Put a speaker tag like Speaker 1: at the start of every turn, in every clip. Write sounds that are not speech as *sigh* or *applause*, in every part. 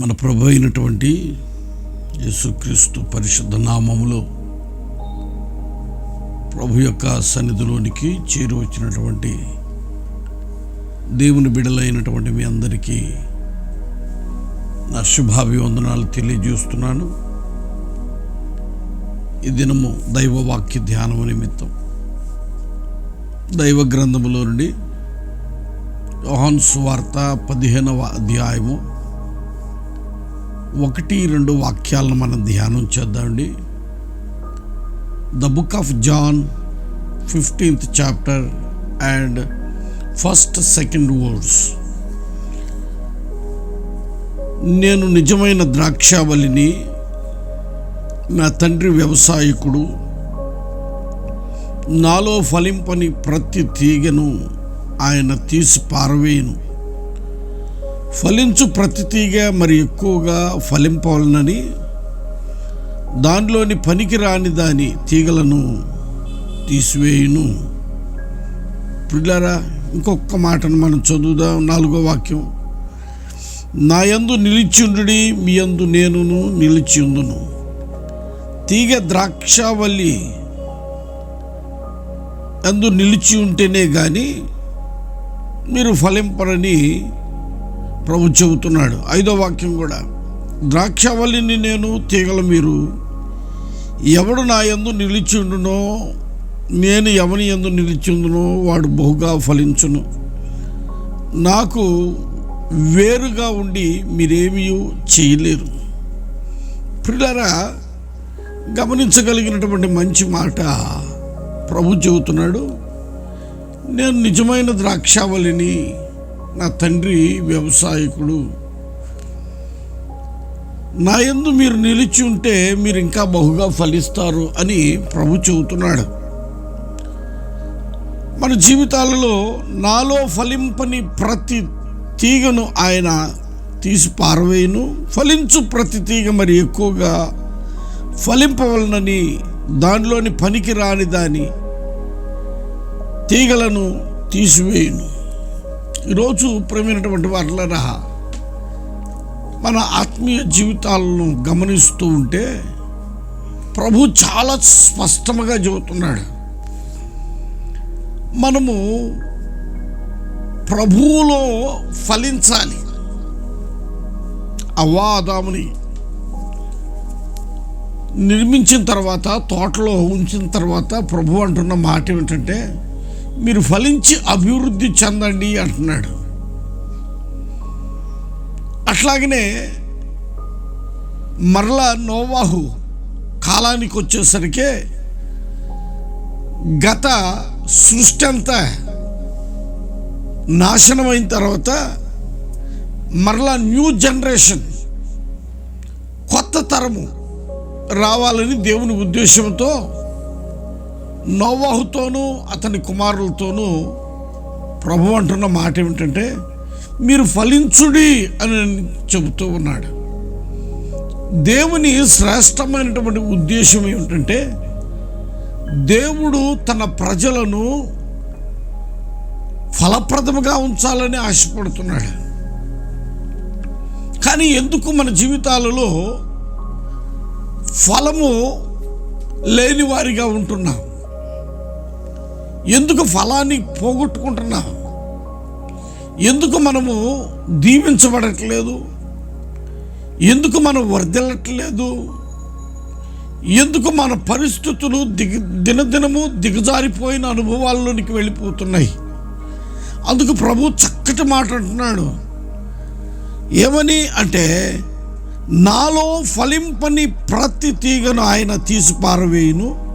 Speaker 1: మన ప్రభు అయినటువంటి యేసుక్రీస్తు పరిశుద్ధ నామములో ప్రభు యొక్క సన్నిధిలోనికి చేరి వచ్చినటువంటి దేవుని బిడలైనటువంటి మీ అందరికీ నా శుభాభివందనాలు తెలియజేస్తున్నాను. ఈ దినము దైవవాక్య ధ్యానము నిమిత్తం దైవ గ్రంథములో నుండి యోహన్ సువార్త పదిహేనవ అధ్యాయము ఒకటి రెండు వాక్యాలను మనం ధ్యానం చేద్దామండి. The book of John fifteenth chapter and first second words నేను నిజమైన ద్రాక్షావళిని నా తండ్రి వ్యవసాయకుడు. నాలో ఫలింపని ప్రతి తీగను ఆయన తీసి పారవేయను. ఫలించు ప్రతి తీగ మరి ఎక్కువగా ఫలింపవలనని దానిలోని పనికి రాని దాని తీగలను తీసివేయును. పిల్లరా ఇంకొక మాటను మనం చదువుదాం. నాలుగో వాక్యం. నా యందు నిలిచిండు మీ యందు నేనును నిలిచిందును తీగ ద్రాక్షావల్లి అందు నిలిచి ఉంటేనే కానీ మీరు ఫలింపరని ప్రభు చెబుతున్నాడు. ఐదో వాక్యం కూడా ద్రాక్షవల్లిని నేను తీగల మీరు. ఎవడు నా ఎందు నిలిచి ఉండునో నేను ఎవని ఎందు నిలిచి ఉండునో వాడు బహుగా ఫలించును. నాకు వేరుగా ఉండి మీరేమీ చేయలేరు. పిల్లరా గమనించగలిగినటువంటి మంచి మాట ప్రభు చెబుతున్నాడు. నేను నిజమైన ద్రాక్షావళిని నా తండ్రి వ్యవసాయకుడు. నా ఎందు మీరు నిలిచి ఉంటే మీరు ఇంకా బహుగా ఫలిస్తారు అని ప్రభు చెబుతున్నాడు. మన జీవితాలలో నాలో ఫలింపని ప్రతి తీగను ఆయన తీసి పారవేయును. ఫలించు ప్రతి తీగ మరి ఎక్కువగా ఫలింపవలనని దానిలోని పనికి రాని దాని తీగలను తీసివేయును. ఈరోజు ప్రేమైనటువంటి వారులరా మన ఆత్మీయ జీవితాలను గమనిస్తూ ఉంటే ప్రభు చాలా స్పష్టంగా చెబుతున్నాడు. మనము ప్రభువులో ఫలించాలి. అవ్వాదాముని నిర్మించిన తర్వాత తోటలో ఉంచిన తర్వాత ప్రభు అంటున్న మాట ఏమిటంటే మీరు ఫలించి అభివృద్ధి చెందండి అంటున్నాడు. అట్లాగనే మరలా నోవాహు కాలానికి వచ్చేసరికి గత సృష్టి అంతా నాశనమైన తర్వాత మరలా న్యూ జనరేషన్ కొత్త తరము రావాలని దేవుని ఉద్దేశంతో నోవాహుతోనూ అతని కుమారులతోనూ ప్రభు అంటున్న మాట ఏమిటంటే మీరు ఫలించుడి అని చెబుతూ ఉన్నాడు. దేవుని శ్రేష్టమైనటువంటి ఉద్దేశం ఏమిటంటే దేవుడు తన ప్రజలను ఫలప్రదముగా ఉంచాలని ఆశపడుతున్నాడు. కానీ ఎందుకు మన జీవితాలలో ఫలము లేని వారిగా ఉంటున్నాం? ఎందుకు ఫలాన్ని పోగొట్టుకుంటున్నాం? ఎందుకు మనము దీవించబడట్లేదు? ఎందుకు మనం వర్ధిల్లట్లేదు? ఎందుకు మన పరిస్థితులు దిగ దినదినము దిగజారిపోయిన అనుభవాల్లోనికి వెళ్ళిపోతున్నాయి? అందుకు ప్రభు చక్కటి మాట అంటున్నాడు. ఏమని అంటే నాలో ఫలింపని ప్రతి తీగను ఆయన తీసి పారవేయును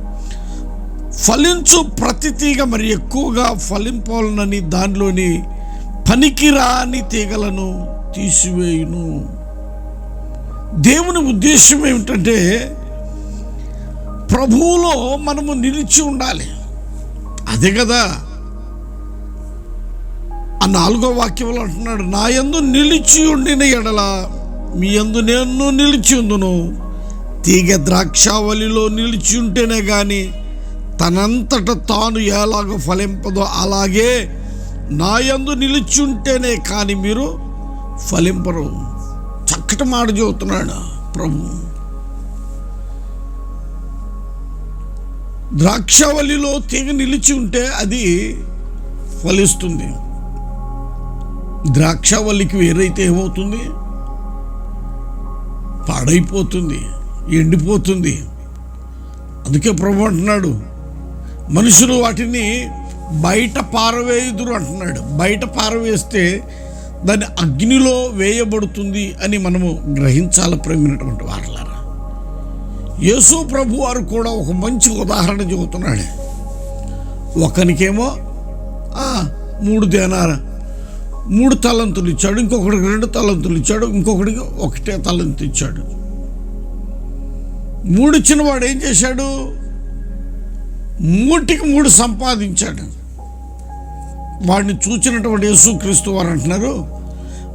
Speaker 1: ఫలించు ప్రతి తీగ మరి ఎక్కువగా ఫలింపాలనని దానిలోని పనికిరాని తీగలను తీసివేయును. దేవుని ఉద్దేశం ఏమిటంటే ప్రభువులో మనము నిలిచి ఉండాలి. అదే కదా. ఆ నాలుగో వాక్యంలో అంటున్నాడు నా యందు నిలిచి ఉండిన ఎడల మీ యందు నేను నిలిచి ఉందును. తీగ ద్రాక్షావళిలో నిలిచి ఉంటేనే కానీ తనంతట తాను ఎలాగ ఫలింపదో అలాగే నా యందు నిలిచి ఉంటేనే కానీ మీరు ఫలింపరు. చక్కటి మాట చెబుతున్నాడు ప్రభు. ద్రాక్షవల్లిలో తీగ నిలిచి ఉంటే అది ఫలిస్తుంది. ద్రాక్షవల్లికి వేరైతే ఏమవుతుంది? పాడైపోతుంది ఎండిపోతుంది. అందుకే ప్రభు అంటున్నాడు మనుషులు వాటిని బయట పారవేయుదురు అంటున్నాడు. బయట పారవేస్తే దాన్ని అగ్నిలో వేయబడుతుంది అని మనము గ్రహించాలి ప్రేమినటువంటి వారలారా. యేసు ప్రభు వారు కూడా ఒక మంచి ఉదాహరణ చెబుతున్నాడు. ఒకనికేమో మూడు దేనార మూడు తలంతులు ఇచ్చాడు ఇంకొకటికి రెండు తలంతులు ఇచ్చాడు ఇంకొకటికి ఒకటే తలంతు ఇచ్చాడు. మూడు ఇచ్చిన వాడు ఏం చేశాడు? మూటికి మూడు సంపాదించాడు. వాడిని చూచినటువంటి యేసుక్రీస్తు వారు అంటున్నారు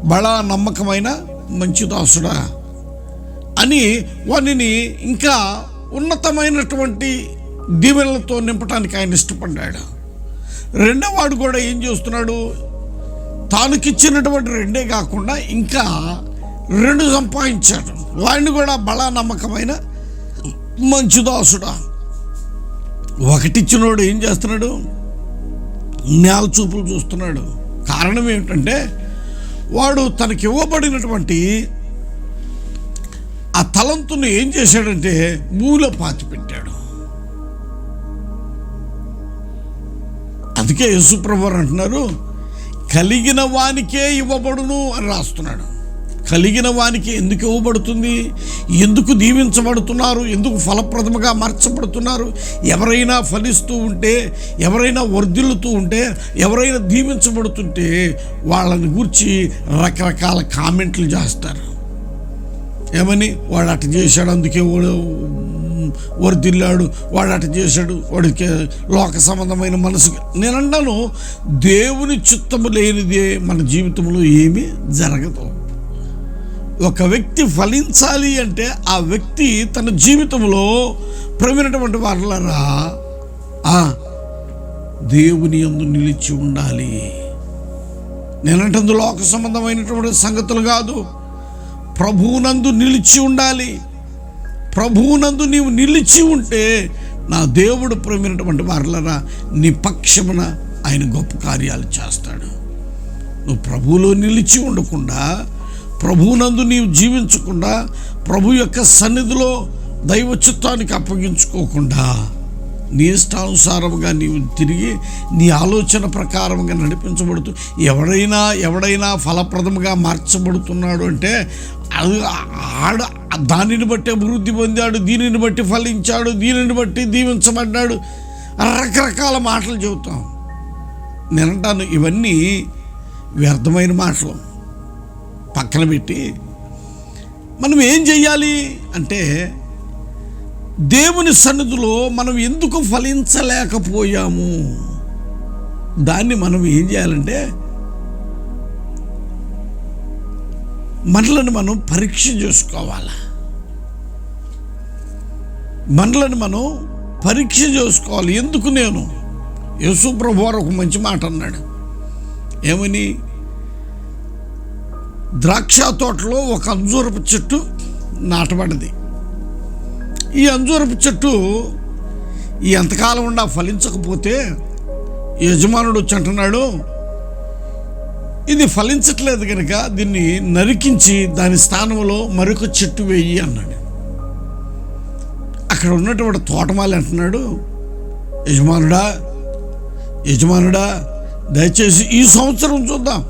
Speaker 1: బడా నమ్మకమైన మంచి దాసుడా అని వానిని ఇంకా ఉన్నతమైనటువంటి దీవెనలతో నింపడానికి ఆయన ఇష్టపడ్డాడు. రెండో వాడు కూడా ఏం చేస్తున్నాడు తానుకిచ్చినటువంటి రెండే కాకుండా ఇంకా రెండు సంపాదించాడు. వాడిని కూడా బలా నమ్మకమైన మంచి దాసుడా. ఒకటిచ్చినోడు ఏం చేస్తున్నాడు? నేల చూపులు చూస్తున్నాడు. కారణం ఏమిటంటే వాడు తనకి ఇవ్వబడినటువంటి ఆ తలంతును ఏం చేశాడంటే మూల పాతి పెట్టాడు. అందుకే యేసుప్రభు అంటున్నారు కలిగిన వానికే ఇవ్వబడును అని రాస్తున్నాడు. కలిగిన వానికి ఎందుకు ఇవ్వబడుతుంది? ఎందుకు దీవించబడుతున్నారు? ఎందుకు ఫలప్రదముగా మార్చబడుతున్నారు? ఎవరైనా ఫలిస్తూ ఉంటే ఎవరైనా వర్ధిల్లుతూ ఉంటే ఎవరైనా దీవించబడుతుంటే వాళ్ళని గురించి రకరకాల కామెంట్లు చేస్తారు. ఏమని? వాడు అటు చేశాడు అందుకే వాడు వర్దిల్లాడు వాడు అటు చేశాడు వాడికి లోక సంబంధమైన మనసు. నేను అన్నాను దేవుని చిత్తము లేనిదే మన జీవితంలో ఏమీ జరగదు. ఒక వ్యక్తి ఫలించాలి అంటే ఆ వ్యక్తి తన జీవితంలో ప్రవీణటువంటి వాళ్ళరా ఆ దేవుని యందు నిలిచి ఉండాలి. నేనంటందు లోక సంబంధమైనటువంటి సంగతులు కాదు. ప్రభువునందు నిలిచి ఉండాలి. ప్రభువునందు నీవు నిలిచి ఉంటే నా దేవుడు ప్రేమినటువంటి వారలరా నీ పక్షమున ఆయన గొప్ప కార్యాలు చేస్తాడు. నువ్వు ప్రభువులో నిలిచి ఉండకుండా ప్రభువునందు నీవు జీవించకుండా ప్రభు యొక్క సన్నిధిలో దైవ చిత్తానికి అప్పగించుకోకుండా నీ ఇష్టానుసారముగా నీవు తిరిగి నీ ఆలోచన ప్రకారంగా నడిపించబడుతూ ఎవడైనా ఎవడైనా ఫలప్రదముగా మార్చబడుతున్నాడు అంటే అది ఆడ దానిని బట్టి అభివృద్ధి పొందాడు దీనిని బట్టి ఫలించాడు దీనిని బట్టి దీవించబడ్డాడు. రకరకాల మాటలు చెబుతాం. నేనంటాను ఇవన్నీ వ్యర్థమైన మాటలు. పక్కన పెట్టి మనం ఏం చెయ్యాలి? అంటే దేవుని సన్నిధిలో మనం ఎందుకు ఫలించలేకపోయాము? దాన్ని మనం ఏం చేయాలంటే మనలను మనం పరీక్ష చేసుకోవాలి. మనలను మనం పరీక్ష చేసుకోవాలి. ఎందుకు నేను? యేసు ప్రభు వారు ఒక మంచి మాట అన్నాడు. ఏమని? ద్రాక్ష తోటలో ఒక అంజూరపు చెట్టు నాటబడింది. ఈ అంజూరపు చెట్టు ఈ ఎంతకాలం ఉండా ఫలించకపోతే యజమానుడు వచ్చి అంటున్నాడు ఇది ఫలించట్లేదు కనుక దీన్ని నరికించి దాని స్థానంలో మరొక చెట్టు వేయి అన్నాడు. అక్కడ ఉన్నటువంటి తోటమాలి అంటున్నాడు యజమానుడా యజమానుడా దయచేసి ఈ సంవత్సరం చూద్దాం.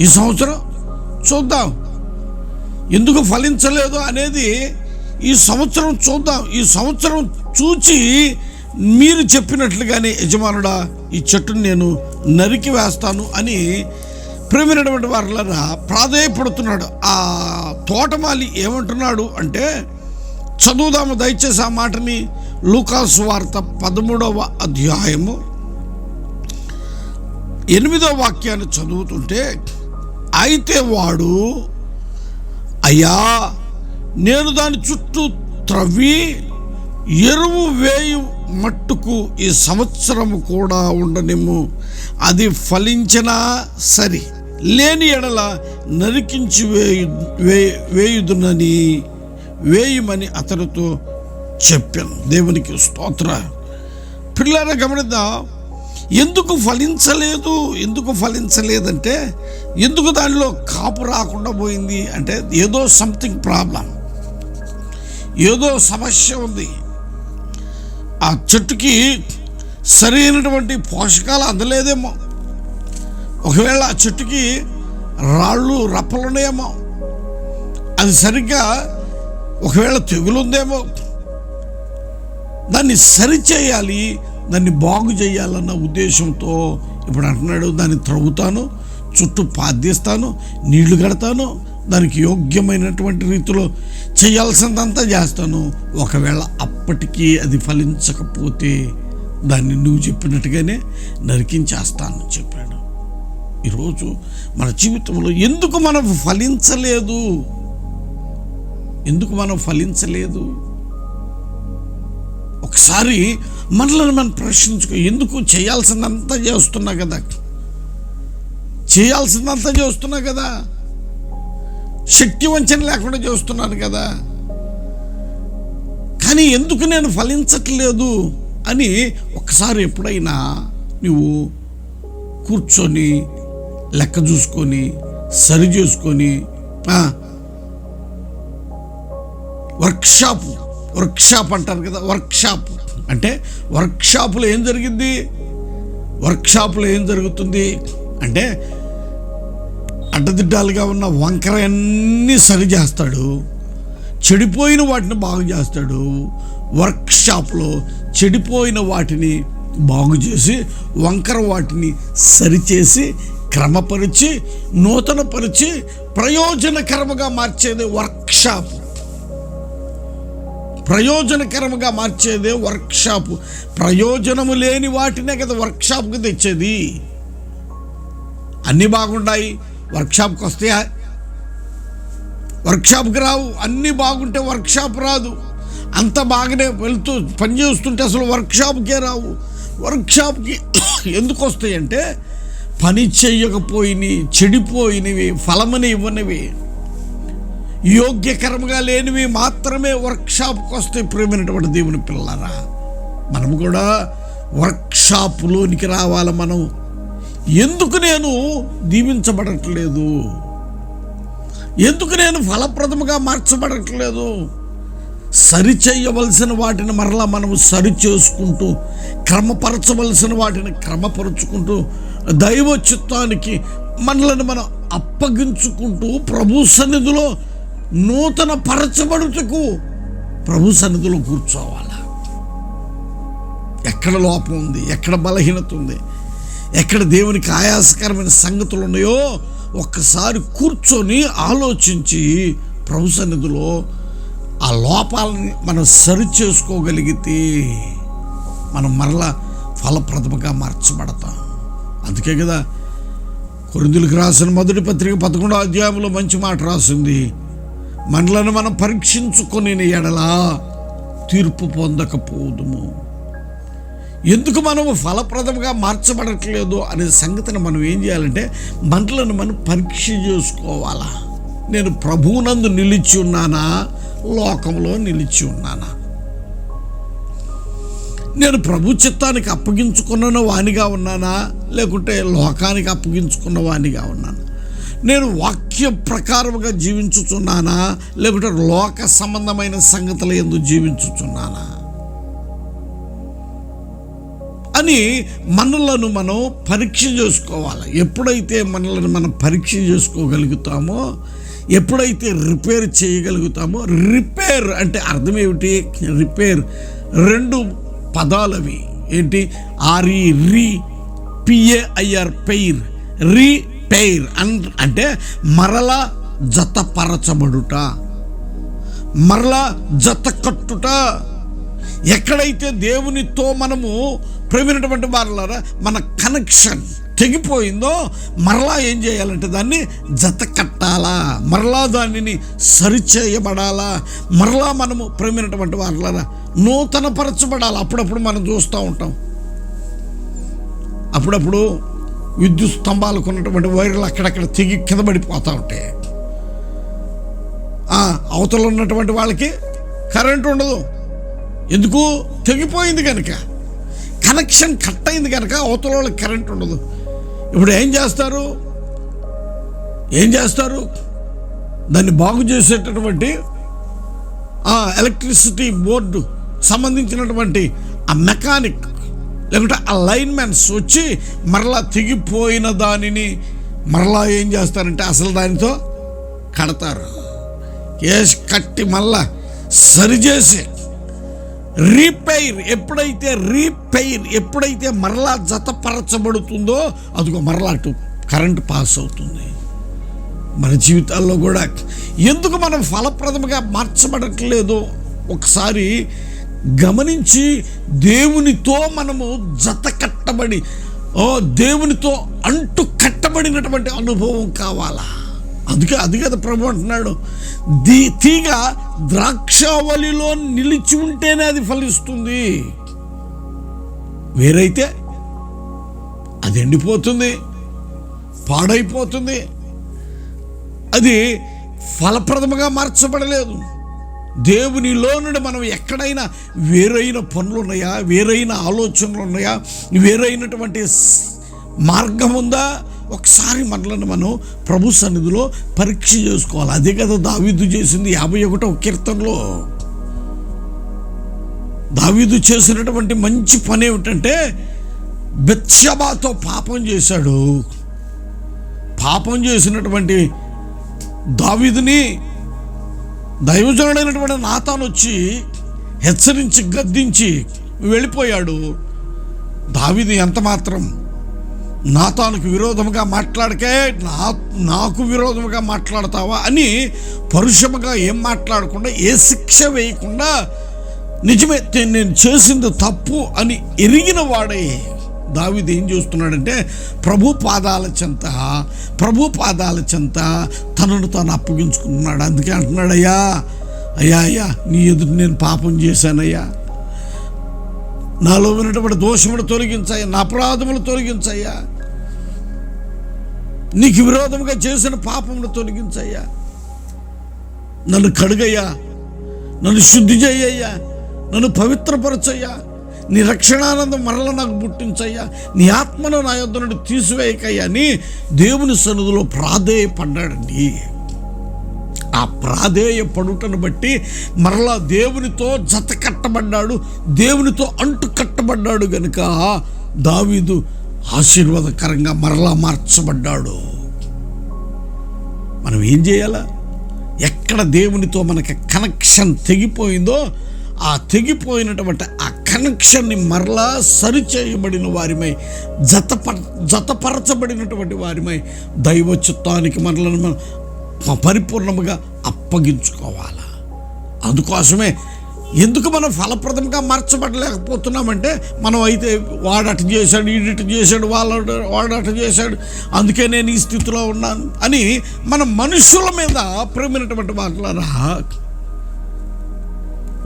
Speaker 1: ఈ సంవత్సరం చూద్దాం. ఎందుకు ఫలించలేదు అనేది ఈ సంవత్సరం చూద్దాం. ఈ సంవత్సరం చూచి మీరు చెప్పినట్లుగానే యజమానుడా ఈ చెట్టును నేను నరికి వేస్తాను అని ప్రేమైనటువంటి వారులరా ప్రాధేయపడుతున్నాడు. ఆ తోటమాలి ఏమంటున్నాడు అంటే చదువుదాము దయచేసి ఆ మాటని లూకాస్ వార్త పదమూడవ అధ్యాయము ఎనిమిదో వాక్యాన్ని చదువుతుంటే అయితే వాడు అయ్యా నేను దాని చుట్టూ త్రవ్వి ఎరువు వేయు మట్టుకు ఈ సంవత్సరము కూడా ఉండనిమ్ము. అది ఫలించినా సరి లేని ఎడల నరికించి వేయు వే- వేయుదునని వేయమని అతనితో చెప్పాను. దేవునికి స్తోత్ర. పిల్లల గమనిద్దాం. ఎందుకు ఫలించలేదు? ఎందుకు ఫలించలేదంటే ఎందుకు దానిలో కాపు రాకుండా పోయింది అంటే ఏదో సంథింగ్ ప్రాబ్లం ఏదో సమస్య ఉంది. ఆ చెట్టుకి సరైనటువంటి పోషకాలు అందలేదేమో. ఒకవేళ ఆ చెట్టుకి రాళ్ళు రప్పలున్నాయేమో. అది సరిగ్గా ఒకవేళ తెగులుందేమో. దాన్ని సరిచేయాలి దాన్ని బాగు చేయాలన్న ఉద్దేశంతో ఇప్పుడు అంటున్నాడు దాన్ని త్రవ్వుతాను చుట్టూ పాద్యస్తాను నీళ్ళు కడతాను దానికి యోగ్యమైనటువంటి రీతిలో చేయాల్సిందంతా చేస్తాను. ఒకవేళ అప్పటికీ అది ఫలించకపోతే దాన్ని నువ్వు చెప్పినట్టుగానే నరికించేస్తాను చెప్పాడు. ఈరోజు మన జీవితంలో ఎందుకు మనం ఫలించలేదు? ఎందుకు మనం ఫలించలేదు? ఒకసారి మనల్ని మనం ప్రశ్నించుకో ఎందుకు చేయాల్సిందంతా చేస్తున్నా కదా? చేయాల్సిందంతా చేస్తున్నా కదా? శక్తి వంచన లేకుండా చేస్తున్నాను కదా? కానీ ఎందుకు నేను ఫలించట్లేదు అని ఒకసారి ఎప్పుడైనా నువ్వు కూర్చొని లెక్క చూసుకొని సరి చేసుకొని వర్క్షాప్ వర్క్షాప్ అంటారు కదా వర్క్షాప్. అంటే వర్క్షాప్లో ఏం జరిగింది? వర్క్షాప్లో ఏం జరుగుతుంది? అంటే అడ్డదిడ్డాలుగా ఉన్న వంకర అన్నీ సరి చేస్తాడు చెడిపోయిన వాటిని బాగు చేస్తాడు వర్క్షాప్లో చెడిపోయిన వాటిని బాగు చేసి వంకర వాటిని సరిచేసి క్రమపరిచి నూతనపరిచి ప్రయోజనకరముగా మార్చేది వర్క్షాప్. ప్రయోజనకరముగా మార్చేదే వర్క్షాప్ ప్రయోజనము లేని వాటినే కదా వర్క్షాప్కి తెచ్చేది. అన్నీ బాగుంటాయి వర్క్షాప్కి వస్తే వర్క్షాప్కి రావు అన్నీ బాగుంటే వర్క్షాప్ రాదు. అంత బాగానే వెళ్తూ పని చేస్తుంటే అసలు వర్క్షాప్కే రావు. వర్క్షాప్కి *coughs* ఎందుకు వస్తాయంటే పని చెయ్యకపోయినవి చెడిపోయినవి ఫలమని ఇవ్వనివి. యోగ్యకరముగా లేనివి మాత్రమే వర్క్షాప్కి వస్తాయి. ప్రేమైనటువంటి దేవుని పిల్లరా మనం కూడా వర్క్షాప్లోనికి రావాలి మనం. ఎందుకు నేను దీవించబడట్లేదు? ఎందుకు నేను ఫలప్రదముగా మార్చబడట్లేదు? సరి చేయవలసిన వాటిని మరలా మనము సరి చేసుకుంటూ క్రమపరచవలసిన వాటిని క్రమపరుచుకుంటూ దైవ చిత్తానికి మనలను మనం అప్పగించుకుంటూ ప్రభు సన్నిధిలో నూతన పరచబడుటకు ప్రభు సన్నిధిలో కూర్చోవాలా? ఎక్కడ లోపం ఉంది? ఎక్కడ బలహీనత ఉంది? ఎక్కడ దేవునికి ఆయాసకరమైన సంగతులు ఉన్నాయో ఒక్కసారి కూర్చొని ఆలోచించి ప్రభు సన్నిధిలో ఆ లోపాలని మనం సరి చేసుకోగలిగితే మనం మరలా ఫలప్రదముగా మార్చబడతాం. అందుకే కదా కొరిందులకు రాసిన మొదటి పత్రిక పదకొండో అధ్యాయంలో మంచి మాట రాసింది. మనలను మనం పరీక్షించుకుని ఎడలా తీర్పు పొందకపోదుము. ఎందుకు మనము ఫలప్రదంగా మార్చబడట్లేదు అనే సంగతిని మనం ఏం చేయాలంటే మనలను మనం పరీక్ష చేసుకోవాలా. నేను ప్రభువునందు నిలిచి ఉన్నానా? లోకంలో నిలిచి ఉన్నానా? నేను ప్రభు చిత్తానికి అప్పగించుకున్న వానిగా ఉన్నానా? లేకుంటే లోకానికి అప్పగించుకున్న వానిగా ఉన్నానా? నేను వాక్య ప్రకారముగా జీవించుచున్నానా? లేకుంటే లోక సంబంధమైన సంగతులు ఎందుకు జీవించుచున్నానా? అని మనలను మనం పరీక్ష చేసుకోవాలి. ఎప్పుడైతే మనలను మనం పరీక్ష చేసుకోగలుగుతామో ఎప్పుడైతే రిపేర్ చేయగలుగుతామో రిపేర్ అంటే అర్థం ఏమిటి? రిపేర్ రెండు పదాలు అవి ఏంటి? R E re P A I R pair. Re tyre అన్ అంటే మరలా జతపరచబడుట మరలా జత కట్టుట ఎక్కడైతే దేవునితో మనము ప్రేమినటువంటి వారులారా మన కనెక్షన్ తెగిపోయిందో మరలా ఏం చేయాలంటే దాన్ని జత కట్టాలా మరలా దానిని సరిచేయబడాలా మరలా మనము ప్రేమినటువంటి వారులారా నూతన పరచబడాలి అప్పుడప్పుడు మనం చూస్తూ ఉంటాం. అప్పుడప్పుడు విద్యుత్ స్తంభాలకు ఉన్నటువంటి వైర్లు అక్కడక్కడ తెగి కింద పడిపోతూ ఉంటాయి. అవతల ఉన్నటువంటి వాళ్ళకి కరెంట్ ఉండదు. ఎందుకు? తెగిపోయింది కనుక కనెక్షన్ కట్ అయింది కనుక అవతల వాళ్ళకి కరెంట్ ఉండదు. ఇప్పుడు ఏం చేస్తారు? ఏం చేస్తారు? దాన్ని బాగు చేసేటటువంటి ఎలక్ట్రిసిటీ బోర్డు సంబంధించినటువంటి ఆ మెకానిక్ లేకుంటే ఆ వచ్చి మరలా తెగిపోయిన దానిని మరలా ఏం చేస్తారంటే అసలు దానితో కడతారు. కేసు కట్టి మళ్ళా సరిచేసి రీపైర్ ఎప్పుడైతే రీపైర్ ఎప్పుడైతే మరలా జతపరచబడుతుందో అదిగో మరలా అటు కరెంట్ పాస్ అవుతుంది. మన జీవితాల్లో కూడా ఎందుకు మనం ఫలప్రదముగా మార్చబడట్లేదు? ఒకసారి గమనించి దేవునితో మనము జత కట్టబడి ఓ దేవునితో అంటు కట్టబడినటువంటి అనుభవం కావాలా? అందుకే అది కదా ప్రభు అంటున్నాడు. దీ తీగ ద్రాక్షావళిలో నిలిచి ఉంటేనే అది ఫలిస్తుంది. వేరైతే అది ఎండిపోతుంది పాడైపోతుంది. అది ఫలప్రదముగా మార్చబడలేదు. దేవునిలో నుండి మనం ఎక్కడైనా వేరైన పనులు ఉన్నాయా వేరైన ఆలోచనలు ఉన్నాయా వేరైనటువంటి మార్గం ఉందా? ఒకసారి మనలను మనం ప్రభు సన్నిధిలో పరీక్ష చేసుకోవాలి. అదే కదా దావీదు చేసింది యాభై ఒకటో కీర్తనలో. దావీదు చేసినటువంటి మంచి పని ఏమిటంటే బెత్సబాతో పాపం చేశాడు. పాపం చేసినటువంటి దావీదుని దైవజనుడైనటువంటి నాతాను వచ్చి హెచ్చరించి గద్దించి వెళ్ళిపోయాడు. దావిని ఎంత మాత్రం నాతానుకు విరోధముగా మాట్లాడకే నా నాకు విరోధముగా మాట్లాడతావా అని పరుషముగా ఏం మాట్లాడకుండా ఏ శిక్ష వేయకుండా నిజమే నేను చేసింది తప్పు అని ఎరిగిన వాడే దావిది ఏం చేస్తున్నాడంటే ప్రభు పాదాల చెంత ప్రభు పాదాల చెంత తనను తాను అప్పగించుకుంటున్నాడు. అందుకే అంటున్నాడు అయ్యా అయ్యా అయ్యా నీ ఎదురు నేను పాపం చేశానయ్యా. నాలో ఉన్నటువంటి దోషములు తొలగించాయి నా అపరాధములు తొలగించాయ్యా. నీకు విరోధముగా చేసిన పాపములు తొలగించయ్యా. నన్ను కడుగయ్యా నన్ను శుద్ధి చేయ్యా నన్ను పవిత్రపరచయ్యా. నీ రక్షణానందం మరల నాకు పుట్టించయ్యా. నీ ఆత్మను నా యొద్ నుండి తీసివేయకయ్యా. అని దేవుని సన్నిధిలో ప్రాధేయపడ్డాడండి. ఆ ప్రాధేయ పడుటను బట్టి మరలా దేవునితో జత కట్టబడ్డాడు దేవునితో అంటు కట్టబడ్డాడు గనుక దావీదు ఆశీర్వాదకరంగా మరలా మార్చబడ్డాడు. మనం ఏం చేయాలా? ఎక్కడ దేవునితో మనకి కనెక్షన్ తెగిపోయిందో ఆ తెగిపోయినటువంటి ఆ కనెక్షన్ని మరలా సరిచేయబడిన వారిమై జతప జతపరచబడినటువంటి వారిమై దైవ చిత్తానికి మనలను మనం ప- పరిపూర్ణముగా అప్పగించుకోవాలా? అందుకోసమే ఎందుకు మనం ఫలప్రదంగా మార్చబడలేకపోతున్నామంటే మనం అయితే వాడట చేశాడు ఈడిట చేశాడు వాళ్ళ వాడట చేశాడు అందుకే నేను ఈ స్థితిలో ఉన్నాను అని మన మనుషుల మీద ప్రేమైనటువంటి మాటలారా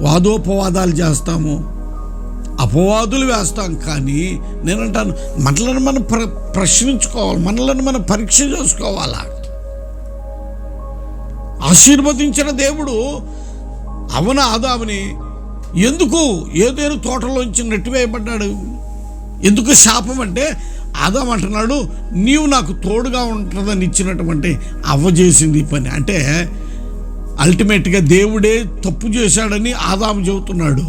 Speaker 1: వాదోపవాదాలు చేస్తాము. అపవాదులు వేస్తాం కానీ నేనంటాను మనలను మనం ప్ర ప్రశ్నించుకోవాలి మనలను మనం పరీక్ష చేసుకోవాలా? ఆశీర్వదించిన దేవుడు అవన ఆదాముని ఎందుకు ఏదేను తోటలోంచి నెట్టివేయబడ్డాడు? ఎందుకు శాపం అంటే ఆదాం అంటున్నాడు నీవు నాకు తోడుగా ఉంటుందని ఇచ్చినటువంటి అవ్వ చేసింది ఈ పని. అంటే అల్టిమేట్గా దేవుడే తప్పు చేశాడని ఆదాము చెబుతున్నాడు.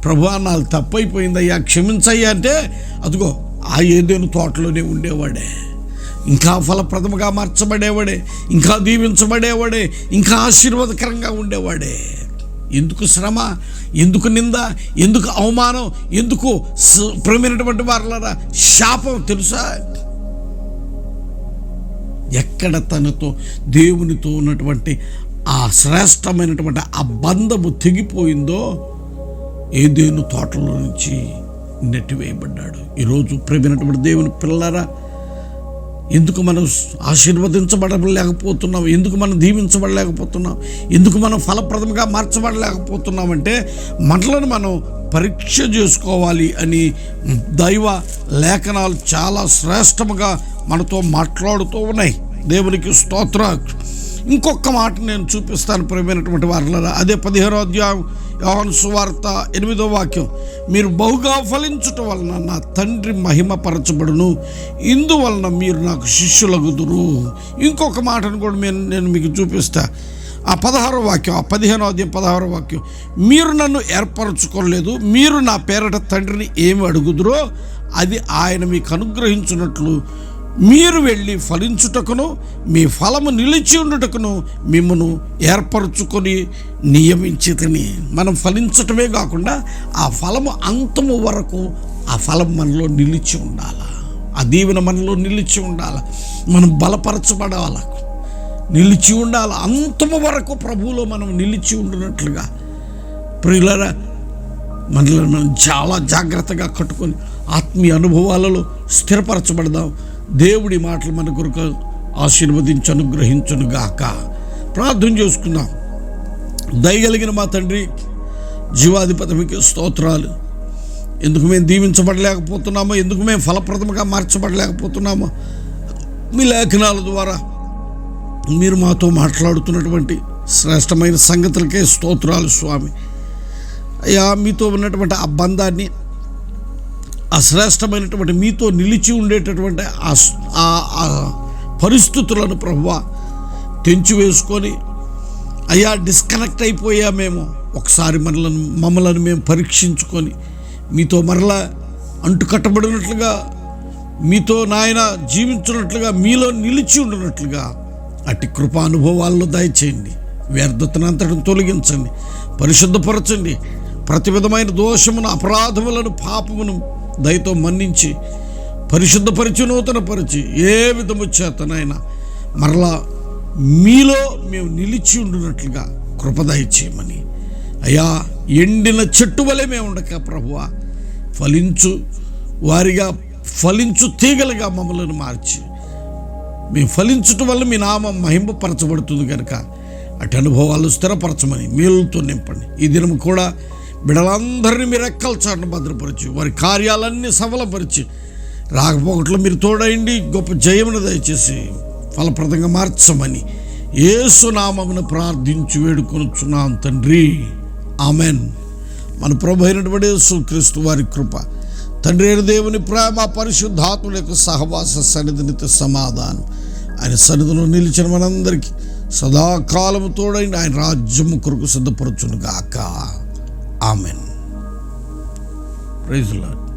Speaker 1: ప్రభా నాకు తప్పైపోయిందయ్యా క్షమించయ్యా అంటే అదిగో ఆ ఏదేను తోటలోనే ఉండేవాడే. ఇంకా ఫలప్రదముగా మార్చబడేవాడే ఇంకా దీవించబడేవాడే ఇంకా ఆశీర్వాదకరంగా ఉండేవాడే. ఎందుకు శ్రమ ఎందుకు నింద ఎందుకు అవమానం ఎందుకు ప్రేమైనటువంటి వారులరా శాపం తెలుసా? ఎక్కడ తనతో దేవునితో ఉన్నటువంటి ఆ శ్రేష్టమైనటువంటి ఆ బంధము తెగిపోయిందో ఏదేను తోటలో నుంచి నెట్టివేయబడ్డాడు. ఈరోజు ప్రేమైనటువంటి దేవుని పిల్లరా ఎందుకు మనం ఆశీర్వదించబడలేకపోతున్నాం? ఎందుకు మనం దీవించబడలేకపోతున్నాం? ఎందుకు మనం ఫలప్రదంగా మార్చబడలేకపోతున్నాం? అంటే మనలను మనం పరీక్ష చేసుకోవాలి అని దైవ లేఖనాలు చాలా శ్రేష్టముగా మనతో మాట్లాడుతూ ఉన్నాయి. దేవునికి స్తోత్ర. ఇంకొక మాట నేను చూపిస్తాను ప్రేమైనటువంటి వారిలో అదే పదిహేనో అధ్యాయం యోహాను సువార్త ఎనిమిదో వాక్యం. మీరు బహుగా ఫలించుట వలన నా తండ్రి మహిమపరచబడును. ఇందువలన మీరు నాకు శిష్యులగుదురు. ఇంకొక మాటను కూడా నేను నేను మీకు చూపిస్తాను ఆ పదహారో వాక్యం ఆ పదిహేనో అధ్యాయం పదహారో వాక్యం. మీరు నన్ను ఏర్పరచుకోలేదు మీరు నా పేరట తండ్రిని ఏమి అడుగుదురో అది ఆయన మీకు అనుగ్రహించినట్లు మీరు వెళ్ళి ఫలించుటకును మీ ఫలము నిలిచి ఉండుటకును మిమ్మను ఏర్పరచుకొని నియమించితని. మనం ఫలించటమే కాకుండా ఆ ఫలము అంతము వరకు ఆ ఫలం మనలో నిలిచి ఉండాలి? ఆ దీవెన మనలో నిలిచి ఉండాలి? మనం బలపరచబడాలి? నిలిచి ఉండాలి. అంతము వరకు ప్రభువులో మనం నిలిచి ఉండినట్లుగా. ప్రియులరా మనల్ని మనం చాలా జాగ్రత్తగా కట్టుకొని ఆత్మీయ అనుభవాలలో స్థిరపరచబడదాం. దేవుడి మాటలు మన కొరకు ఆశీర్వదించి అనుగ్రహించును గాక. ప్రార్థన చేసుకుందాం. దయగలిగిన మా తండ్రి జీవాధిపతికి స్తోత్రాలు. ఎందుకు మేము దీవించబడలేకపోతున్నామో ఎందుకు మేము ఫలప్రదముగా మార్చబడలేకపోతున్నామో మీ లేఖనాల ద్వారా మీరు మాతో మాట్లాడుతున్నటువంటి శ్రేష్టమైన సంగతులకే స్తోత్రాలు స్వామి. అయ్యా మీతో ఉన్నటువంటి ఆ బంధాన్ని ఆ శ్రేష్టమైనటువంటి మీతో నిలిచి ఉండేటటువంటి ఆ స్- ఆ- పరిస్థితులను ప్రభువ తెంచివేసుకొని అయ్యా డిస్కనెక్ట్ అయిపోయా మేము. ఒకసారి మనలను మమ్మలను మేము పరీక్షించుకొని మీతో మరలా అంటుకట్టబడినట్లుగా మీతో నాయన జీవించున్నట్లుగా మీలో నిలిచి ఉండినట్లుగా అట్టి కృపానుభవాల్లో దయచేయండి. వ్యర్థతనంతటం తొలగించండి. పరిశుద్ధపరచండి. ప్రతి విధమైన దోషమును అపరాధములను పాపమును దయతో మన్నించి పరిశుద్ధపరిచి నూతనపరిచి ఏ విధము చేతనైనా మరలా మీలో మేము నిలిచి ఉండినట్లుగా కృపదయ చేయమని అయ్యా ఎండిన చెట్టు వలె మేము ఉండక ప్రభువ. ఫలించు వారిగా ఫలించు తీగలుగా మమ్మల్ని మార్చి మేము ఫలించటం వల్ల మీ నామం మహింపరచబడుతుంది కనుక అటు అనుభవాలు స్థిరపరచమని మేలుతో నింపండి. ఈ దినం కూడా బిడలందరినీ మీరు ఎక్కల చాటును భద్రపరిచి. వారి కార్యాలన్నీ సఫలపరిచి. రాకపోకట్లో మీరు తోడయండి గొప్ప జయమును దయచేసి ఫలప్రదంగా మార్చమని ఏసునామమును ప్రార్థించి వేడుకొనుచున్నాం తండ్రి. ఆమెన్. మన ప్రభు అయినటువంటి యేసుక్రీస్తు వారి కృప తండ్రి అయిన దేవుని ప్రేమ పరిశుద్ధాత్ముల యొక్క సహవాస సన్నిధినితో సమాధానం. ఆయన సన్నిధిలో నిలిచిన మనందరికీ సదాకాలము తోడైన ఆయన రాజ్యము కొరకు సిద్ధపరచును గాక ఆమెన్. Praise lord